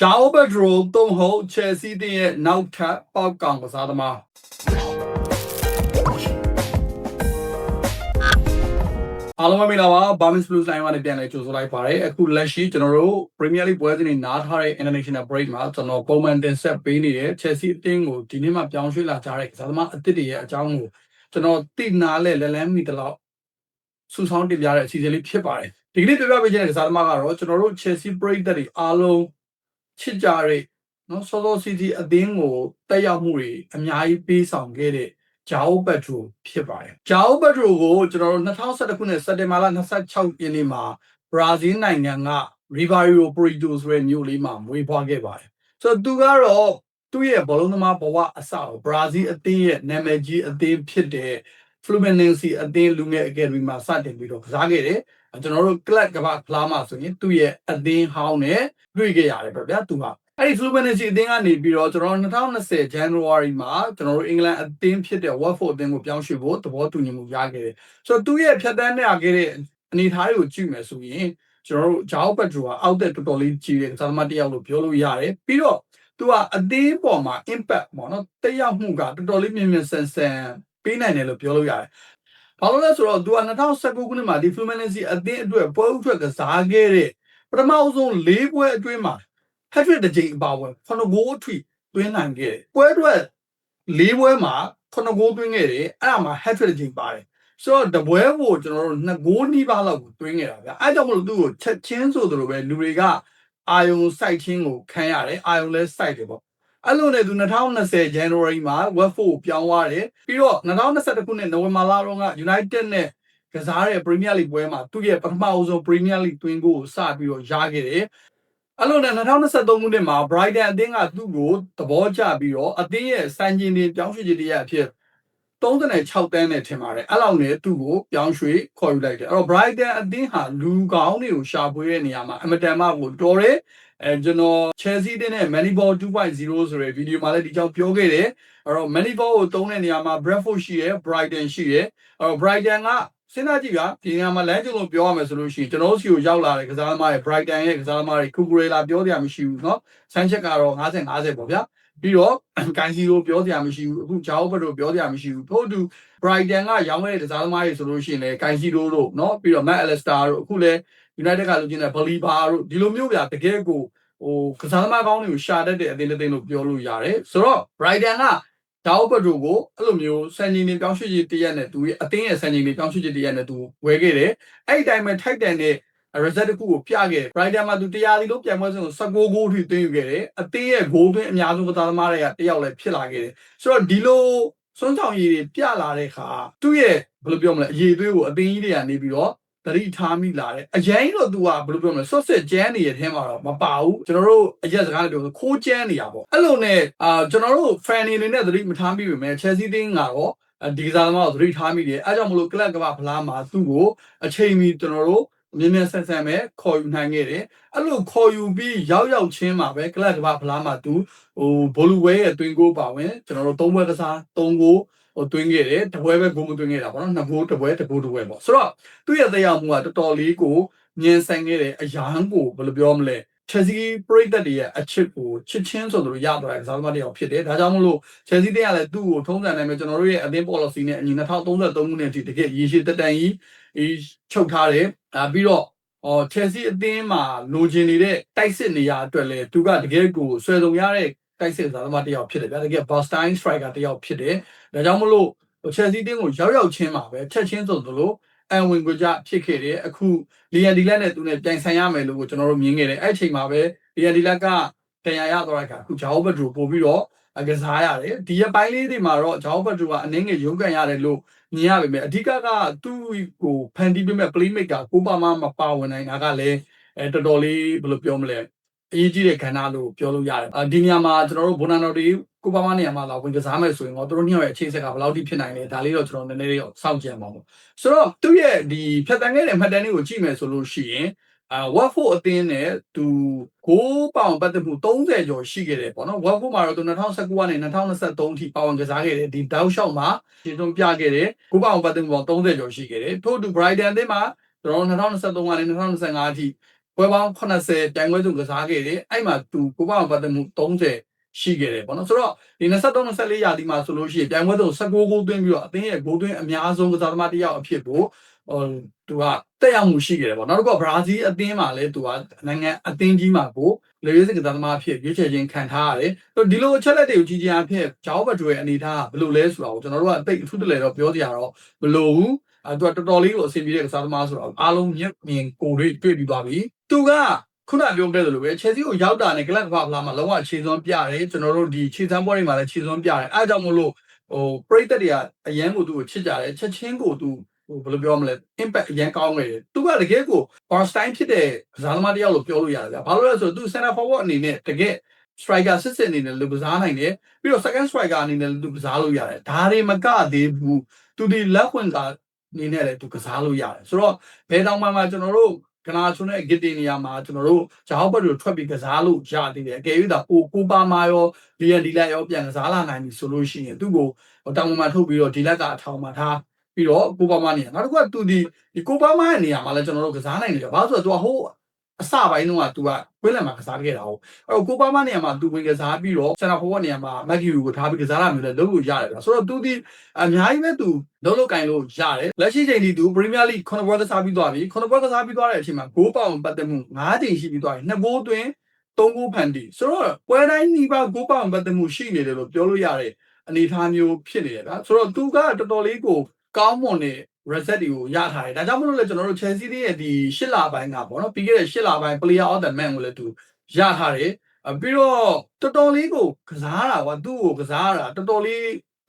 ဂျာအိုဘက်ဒရိုသုံးဟုတ်ချယ်ဆီတင်းရဲ့နောက်ထပ်ပေါက်ကောင်ကစားသမားအားလုံးပဲမင်္ဂလာပါ Barmis Blues line ကနေပြန်လည်ကြိုဆိုလိုက်ပါရစေအခုလက်ရှိကျွန်တော်တို့ Premier League ပွဲစဉ်တွေနားထားတဲ့ International Break မှာကျွန်တော်ပုံမှန်တင်ဆက်ပေးနေတဲ့ Chelsea အသင်းကိုဒီနေ့မှပြောင်းရွှေ့လာကြတဲ့ကစားသမားအသစ်တွေရဲ့အကြောင်းကိုကျွန်တော်သိနာလဲလက်လန်းမိတလောက်စူဆောင်းတင်ပြတဲ့အစီအစဉ်လေးဖြစ်ပါတယ်ဒီကနေ့ပြောပြပေးခြင်းတဲ့ကစားသမားကတော့ကျွန်တော်တို့ Chelsea Break တွေအားလုံး ချစ်ကြတဲ့နော်စောစောစီစီအသင်းကိုတက်ရောက်မှုတွေအများကြီးပေးဆောင်ခဲ့တဲ့ဂျာအိုဘက်ထရိုဖြစ်ပါတယ်ဂျာအိုဘက်ထရိုကိုကျွန်တော်တို့2011ခုနှစ်စက်တင်ဘာလ26ရက်နေ့မှာဘရာဇီးနိုင်ငံက Ribeirão Preto ဆိုတဲ့မြို့လေးမှာမွေးဖွားခဲ့ပါတယ်ဆိုတော့သူကတော့သူ့ရဲ့ဘောလုံးသမားဘဝအစကိုဘရာဇီးအသင်းရဲ့နာမည်ကြီးအသင်းဖြစ်တဲ့ Fluminense အသင်းလူငယ်အကယ်ဒမီမှာစတင်ပြီးတော့ကစားခဲ့တယ် ကျွန်တော်တို့ club ကဘာဖလားမှာဆိုရင်သူ့ရဲ့အသင်းဟောင်းနဲ့တွေ့ခဲ့ရတယ်ဗျာသူကအဲ့ဒီ Fluminense အသင်းကနေပြီးတော့ကျွန်တော်2020 January မှာကျွန်တော်တို့အင်္ဂလန်အသင်းဖြစ်တဲ့ Watford အသင်းကိုပြောင်းရွှေ့ဖို့သဘောတူညီမှုရခဲ့တယ်ဆိုတော့သူ့ရဲ့ဖြတ်တန်းတဲ့ခဲ့တဲ့အနေအထားတွေကိုကြည့်မယ်ဆိုရင်ကျွန်တော်တို့ဂျာအိုဘက်ထရိုကအောက်တဲ့တော်တော်လေးကြီးတဲ့ကစားသမားတစ်ယောက်လို့ပြောလို့ရတယ်ပြီးတော့သူကအသေးပေါ်မှာ impact ပေါ့နော်တက်ရောက်မှုကတော်တော်လေးမြင်မြင်ဆန်ဆန်ပေးနိုင်တယ်လို့ပြောလို့ရတယ် ဘာလို့လဲဆိုတော့သူက2019ခုနှစ်မှာဒီ Fluminense အသင်းအတွက်ပွဲဥထွက်ကစားခဲ့တဲ့ပထမအဆုံး၄ပွဲအတွင်းမှာ hat-trick တစ်ကြိမ်အပါဝင်9ဂိုးအထိသွင်းနိုင်ခဲ့တယ်ပွဲအတွက်၄ပွဲမှာ9ဂိုးသွင်းခဲ့တယ်အဲ့ဒါမှာ hat-trick တစ်ကြိမ်ပါတယ်ဆိုတော့တပွဲကိုကျွန်တော်တို့2ဂိုးနီးပါးလောက်ကိုသွင်းခဲ့တာဗျအဲ့ကြောင့်မလို့သူ့ကိုချက်ချင်းဆိုသလိုပဲလူတွေကအာယုံစိုက်ချင်းကိုခံရတယ်အာယုံလဲစိုက်တယ်ပေါ့ အဲ့လိုနဲ့သူ2020 January မှာ Watford ကိုပြောင်းသွားတယ်ပြီးတော့2021ခုနှစ်နိုဝင်ဘာလတော့က United နဲ့ကစားတဲ့ Premier League ပွဲမှာသူ့ရဲ့ပထမအဆုံး Premier League သွင်းကိုစပြီးတော့ရခဲ့တယ်အဲ့လိုနဲ့2023ခုနှစ်မှာ Brighton အသင်းကသူ့ကိုသဘောကျပြီးတော့အသင်းရဲ့စံချိန်တွေပြောင်းရွှေ့ခြင်းတရားအဖြစ်36တန်းနဲ့ထင်ပါတယ်အဲ့လောက်နဲ့သူ့ကိုပြောင်းရွှေ့ခေါ်ယူလိုက်တယ်အဲ့တော့ Brighton အသင်းဟာလူကောင်းတွေကိုရှာဖွေတဲ့နေရာမှာအမတန်မှကိုတော်တယ် အဲကျွန်တော် Chelsea တင်းနဲ့ Moneyball 2.0ဆိုတဲ့ဗီဒီယိုမှာလည်းဒီကြောင်ပြောခဲ့တယ်အဲ့တော့ Moneyball ကိုသုံးတဲ့နေရာမှာ Bradford ရှိရယ် Brighton ရှိရယ်အဲ့တော့ Brighton ကစဉ်းစားကြည့်ကဒီနေရာမှာလမ်းကျုံလို့ပြောရမယ်ဆိုလို့ရှိရင်ကျွန်တော်တို့စီကိုရောက်လာတဲ့ကစားသမားတွေ Brighton ရဲ့ကစားသမားတွေ Cucurella ပြောကြရမရှိဘူးเนาะ Sanchez ကတော့50 50ပေါ့ဗျာပြီးတော့ကန်စီလိုပြောစရာမရှိဘူးအခုဂျာအိုဘတ်တို့ပြောစရာမရှိဘူးထို့အတူ Brighton ကရောင်းခဲ့တဲ့ကစားသမားတွေဆိုလို့ရှိရင်လည်းကန်စီလိုတို့เนาะပြီးတော့ Matt Allister တို့အခုလည်း United ကလူချင်းတဲ့ Baliba တို့ဒီလိုမျိုးပြတကယ်ကိုဟိုကစားသမားကောင်းတွေကိုရှာတတ်တဲ့အသင်းတစ်သင်းလို့ပြောလို့ရတယ်ဆိုတော့ Brighton ကဒါအိုဘတ်တို့ကိုအဲ့လိုမျိုးစံချိန်တွေပြောင်းရွှေ့ခြင်းတရက်နဲ့သူရဲ့အသင်းရဲ့စံချိန်တွေပြောင်းရွှေ့ခြင်းတရက်နဲ့သူဝယ်ခဲ့တယ်အဲ့ဒီတိုင်းမှာထိုက်တန်တဲ့ result တစ်ခုကိုပြခဲ့တယ် Brighton မှာသူတရားစီလို့ပြန်ပွဲစဉ်ကို19ဂိုးအထိသွင်းယူခဲ့တယ်အသင်းရဲ့ဂိုးသွင်းအများဆုံးကစားသမားတွေကတယောက်လည်းဖြစ်လာခဲ့တယ်ဆိုတော့ဒီလိုစွန်းဆောင်ရည်တွေပြလာတဲ့အခါသူ့ရဲ့ဘယ်လိုပြောမလဲအရေးသွေးကိုအသင်းကြီးတွေကနေပြီးတော့ တတိထားမိလာတယ်အရင်တော့ तू ကဘယ်လိုပြောမလဲဆွတ်စစ်ကျန်းနေတဲ့အထဲမှာတော့မပါဘူးကျွန်တော်တို့အရက်စကားနဲ့ပြောဆိုခိုးကျန်းနေတာပေါ့အဲ့လိုနဲ့အာကျွန်တော်တို့ fan နေနဲ့တတိမထားမိပေမဲ့ Chelsea တင်းကတော့ဒီကစားသမားကိုသတိထားမိတယ်အဲကြောင့်မလို့ club ကဖလားမှာသူ့ကိုအချိန်မီကျွန်တော်တို့မြင်းမြန်းဆက်ဆက်ပဲခေါ်ယူနိုင်ခဲ့တယ်အဲ့လိုခေါ်ယူပြီးရောက်ရောက်ချင်းမှာပဲ club ကဖလားမှာသူဟိုဘိုလူဝဲရဲ့တွင်ကိုပါဝင်ကျွန်တော်တို့သုံးဘွဲကစားသုံးကို ဟိုတွင်းခဲ့တယ်တပွဲပဲဂိုးမတွင်းခဲ့တာပေါ့နော်နှစ်ဂိုးတပွဲတဂိုးတပွဲပေါ့ဆိုတော့သူ့ရဲ့တရားမှုကတော်တော်လေးကိုမြင်ဆိုင်ခဲ့တယ်အရန်ကိုဘယ်လိုပြောမလဲချက်စီပရိသတ်တွေရဲ့အချစ်ကိုချစ်ချင်းဆိုလိုရသွားတဲ့ကစားသမားတယောက်ဖြစ်တယ်ဒါကြောင့်မလို့ချက်စီတွေကလည်းသူ့ကိုထုံးစံနိုင်မယ်ကျွန်တော်တို့ရဲ့အသင်း policy နဲ့အညီ2033ခုနှစ်အထိတကယ်ရည်ရှိတက်တန်ကြီးချုပ်ထားတယ်ဒါပြီးတော့အော် Chelsea အသင်းမှာလိုချင်နေတဲ့တိုက်စစ်နေရာအတွက်လဲသူကတကယ်ကိုဆွဲဆောင်ရတဲ့ တိုက်စစ်စားသမားတယောက်ဖြစ်တယ်ဗျာတကယ် Boston striker တယောက်ဖြစ်တယ်ဒါကြောင့်မလို့ Chelsea တင်းကိုရောက်ရောက်ချင်းမှာပဲချက်ချင်းဆိုသလိုအန်ဝင်ကိုကြဖြစ်ခဲ့တယ်အခုလီယန်ဒီလက်နဲ့သူနဲ့ပြိုင်ဆိုင်ရမယ်လို့ကျွန်တော်တို့မြင်ခဲ့တယ်အဲ့အချိန်မှာပဲလီယန်ဒီလက်ကတန်ရာရသွားတဲ့အခါအခုဂျာအိုဘတ်ဒရိုပို့ပြီးတော့ကစားရတယ်ဒီရပိုင်းလေးတွေမှာတော့ဂျာအိုဘတ်ဒရိုကအနည်းငယ်ရုန်းကန်ရတယ်လို့မြင်ရပါမယ်အဓိကကသူ့ကိုဖန်တီးပေးမဲ့ playmaker ကိုပါမမပါဝင်နိုင်တာကလည်းအဲတော်တော်လေးဘယ်လိုပြောမလဲ အရေးကြီးတဲ့ခန္ဓာလို့ပြောလို့ရတယ်။ဒီနေရာမှာကျွန်တော်တို့ဘွန်နာတော်တွေကိုပါမနေရာမှာလာဝင်ကစားမယ်ဆိုရင်တော့သူတို့ညောင်ရဲ့အခြေဆက်ကဘယ်လောက်ထိဖြစ်နိုင်လဲဒါလေးတော့ကျွန်တော်နည်းနည်းလေးစောင့်ကြည့်အောင်ပါ။ဆိုတော့သူ့ရဲ့ဒီဖြတ်တန်းခဲ့တဲ့မှတ်တမ်းလေးကိုကြည့်မယ်ဆိုလို့ရှိရင်အာဝက်ဖို့အသင်းနဲ့သူ6ပေါင်ပတ်သက်မှု30ကျော်ရှိခဲ့တယ်ပေါ့နော်ဝက်ဖို့မှာတော့သူ2019ကနေ2023အထိပေါင်ကစားခဲ့တယ်ဒီတောက်လျှောက်မှာရှင်းသွင်းပြခဲ့တယ်6ပေါင်ပတ်သက်မှုပေါင်30ကျော်ရှိခဲ့တယ်ထို့အတူ Brighton အသင်းမှာကျွန်တော်2023ကနေ2025အထိ ပွဲပေါင်း80တိုင်ပွဲစုကစားခဲ့တယ်အဲ့မှာသူကိုပေါ့ပတ်သက်မှု30ရှိခဲ့တယ်ပေါ့နော်ဆိုတော့ဒီ23 24ရာသီမှာဆိုလို့ရှိရင်တိုင်ပွဲစု16ဂိုးသွင်းပြီးတော့အသင်းရဲ့ဂိုးသွင်းအများဆုံးကစားသမားတစ်ယောက်အဖြစ်ကိုဟိုသူကတက်ရောက်မှုရှိခဲ့တယ်ပေါ့နောက်တစ်ခုကဘရာဇီးအသင်းမှာလည်းသူကနိုင်ငံအသင်းကြီးမှာကိုလေရေးစကစားသမားအဖြစ်ရွေးချယ်ခြင်းခံထားရတယ်ဒီလိုအချက်လက်တွေကိုကြီးကြီးအဖြစ်ဂျောဘတ်တွေအနေထားဘယ်လိုလဲဆိုတာကိုကျွန်တော်တို့ကအသိအထူးတလဲတော့ပြောကြရတော့မလိုဘူး အဲသူကတော်တော်လေးကိုအဆင်ပြေတဲ့ကစားသမားဆိုတော့အားလုံးမျက်မြင်ကိုယ်တွေ့တွေ့ပြီးသွားပြီသူကခုနပြောခဲ့သလိုပဲချယ်ဆီကိုရောက်တာနဲ့ကလပ်ကဘာဖလာမှာလုံးဝခြေစွမ်းပြတယ်ကျွန်တော်တို့ဒီခြေစမ်းပွဲတွေမှာလည်းခြေစွမ်းပြတယ်အဲအကြောင်းမလို့ဟိုပရိသတ်တွေကအရန်ကိုသူ့ကိုချစ်ကြတယ်ချက်ချင်းကိုသူဟိုဘယ်လိုပြောမလဲ impact အရန်ကောင်းနေတယ်သူကတကယ်ကို boss time ဖြစ်တဲ့ကစားသမားတစ်ယောက်လို့ပြောလို့ရတယ်ဗျဘာလို့လဲဆိုတော့သူ center forward အနေနဲ့တကယ် striker စစ်စစ်အနေနဲ့လူကစားနိုင်တယ်ပြီးတော့ second striker အနေနဲ့လူကစားလို့ရတယ်ဒါတွေမကသေးဘူးသူဒီလက်ဝင်ကအ နေနဲ့လည်းသူကစားလို့ရတယ်ဆိုတော့ဘယ်တောင်မှမှကျွန်တော်တို့ကနာချုံနဲ့ဂစ်တီနေရာမှာကျွန်တော်တို့ဂျာဟော့ဘတ်တို့ထွက်ပြီးကစားလို့ရသေးတယ်အကယ်၍သာပိုကိုပါမာရောဒီယန်ဒီလက်ရောပြန်ကစားလာနိုင်ပြီဆိုလို့ရှိရင်သူ့ကိုတောင်မှထုတ်ပြီးတော့ဒီလက်ကအထောင်မှာထားပြီးတော့ကိုပါမာနေရာနောက်တစ်ခုကသူဒီဒီကိုပါမာရဲ့နေရာမှာလည်းကျွန်တော်တို့ကစားနိုင်တယ်ဘာလို့ဆိုတော့သူကဟို အစပိုင်းတုန်းကသူကကွင်းလယ်မှာကစားခဲ့တာဟုတ်အဲ့တော့ကိုပါမနေရာမှာသူဝင်ကစားပြီးတော့ဆန်နာဖိုးနေရာမှာမက်ဂီယူကိုထားပြီးကစားရမျိုးလဲလုပ်လို့ရတယ်ဗျဆိုတော့သူဒီအများကြီးပဲသူလုံးလို့ကင်လို့ရတယ်လက်ရှိချိန်ထိသူပရီးမီးယားလိခုနှစ်ပွဲကစားပြီးသွားပြီခုနှစ်ပွဲကစားပြီးသွားတဲ့အချိန်မှာဂိုးပေါင်ပတ်သက်မှု9ချိန်ရှိပြီးသွားပြီနှစ်ဂိုးသွင်း3ဂိုးဖန်တီဆိုတော့ပွဲတိုင်းနှီးပါဂိုးပေါင်ပတ်သက်မှုရှိနေတယ်လို့ပြောလို့ရတယ်အနေအထားမျိုးဖြစ်နေတယ်ဗျဆိုတော့သူကတော်တော်လေးကိုကောင်းမွန်တဲ့ reset တွေကိုရထားတယ်ဒါကြောင့်မလို့လဲကျွန်တော်တို့ Chelsea ရဲ့ဒီ၈လပိုင်းကပေါ့နော်ပြီးခဲ့တဲ့၈လပိုင်း player of the man ကိုလည်းသူရထားတယ်ပြီးတော့တော်တော်လေးကိုကစားတာကွာသူ့ကိုကစားတာတော်တော်လေး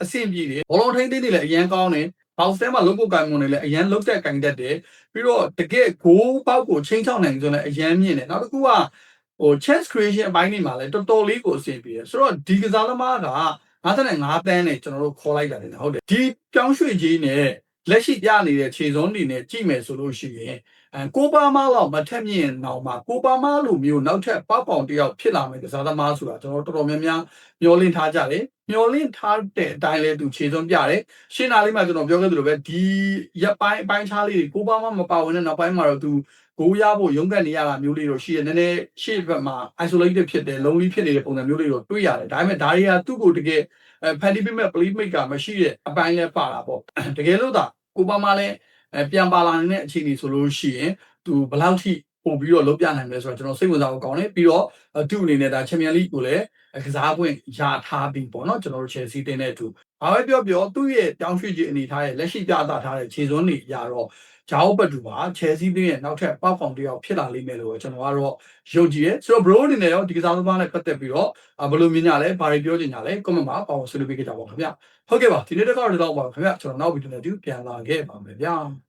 အဆင်ပြေတယ်ဘောလုံးထိန်းသိမ်းတွေလည်းအရန်ကောင်းတယ်ဘောက်စတဲမှာလုံးကိုကန်မွန်နေလည်းအရန်လုတ်တဲ့ကန်တတ်တယ်ပြီးတော့တကယ်ဂိုးပေါက်ကိုချိန်ချောက်နိုင်ဆိုလည်းအရန်မြင့်တယ်နောက်တစ်ခုကဟို chance creation အပိုင်းတွေမှာလည်းတော်တော်လေးကိုအဆင်ပြေတယ်ဆိုတော့ဒီကစားသမားက55တန်းနဲ့ကျွန်တော်တို့ခေါ်လိုက်တာတယ်ဟုတ်တယ်ဒီပြောင်းရွှေ့ကြီးနဲ့ လက်ရှိပြနေတဲ့ခြေစုံတွေနဲ့ကြည့်မယ်ဆိုလို့ရှိရင်အဲကိုပါမားလောက်မထက်မြင့်အောင်မှာကိုပါမားလိုမျိုးနောက်ထပ်ပောက်ပေါင်တယောက်ဖြစ်လာမယ်ကစားသမားဆိုတာကျွန်တော်တော်တော်များများမျှော်လင့်ထားကြတယ်မျှော်လင့်ထားတဲ့အတိုင်းလဲသူခြေစုံပြတယ်ရှင်းနာလေးမှာကျွန်တော်ပြောခဲ့သလိုပဲဒီရက်ပိုင်းအပိုင်းခြားလေးတွေကိုပါမားမပါဝင်တဲ့နောက်ပိုင်းမှာတော့သူကိုရဖို့ရုန်းကန်နေရတာမျိုးလေးတော့ရှိတယ်နည်းနည်းရှေ့ဘက်မှာ isolated ဖြစ်တယ် lonely ဖြစ်နေတဲ့ပုံစံမျိုးလေးတော့တွေ့ရတယ်ဒါပေမဲ့ဒါတွေကသူ့ကိုတကယ်အဲဖန်တီးပေးမဲ့ play maker မရှိတဲ့အပိုင်းလဲပါတာပေါ့တကယ်လို့သာ ကိုပါမာလည်းအဲပြန်ပါလာနေတဲ့အခြေအနေဆိုလို့ရှိရင်သူဘယ်လောက်ထိပို့ပြီးတော့လုပ်ပြနိုင်မလဲဆိုတော့ကျွန်တော်စိတ်ဝင်စားဖို့ကောင်းတယ်ပြီးတော့သူ့အနေနဲ့ဒါချန်ပီယံလိကိုလည်းကစားခွင့်ရထားပြီးပေါ့နော်ကျွန်တော်တို့ Chelsea တင်းတဲ့အတူဘာပဲပြောပြောသူ့ရဲ့တောင်းရွှေ့ခြင်းအနေထားရဲ့လက်ရှိပြသထားတဲ့ခြေစွမ်းတွေရတော့ ဂျာအိုဘတ်တူပါ Chelsea တင်းရဲ့နောက်ထပ်ပောက်ဖောင်တယောက်ဖြစ်လာလိမ့်မယ်လို့ကျွန်တော်ကတော့ယုံကြည်တယ်ဆိုတော့ bro အနေနဲ့ရောဒီကစားသမားနဲ့ပတ်သက်ပြီးတော့ဘယ်လိုမြင်ကြလဲဘာတွေပြောချင်ကြလဲ comment မှာပါဝင်ဆွေးနွေးပေးကြပါဦးခင်ဗျဟုတ်ကဲ့ပါဒီနေ့တစ်ခါတော့တော့ပါခင်ဗျကျွန်တော်နောက်ဗီဒီယိုနဲ့တူပြန်လာခဲ့ပါမယ်ဗျာ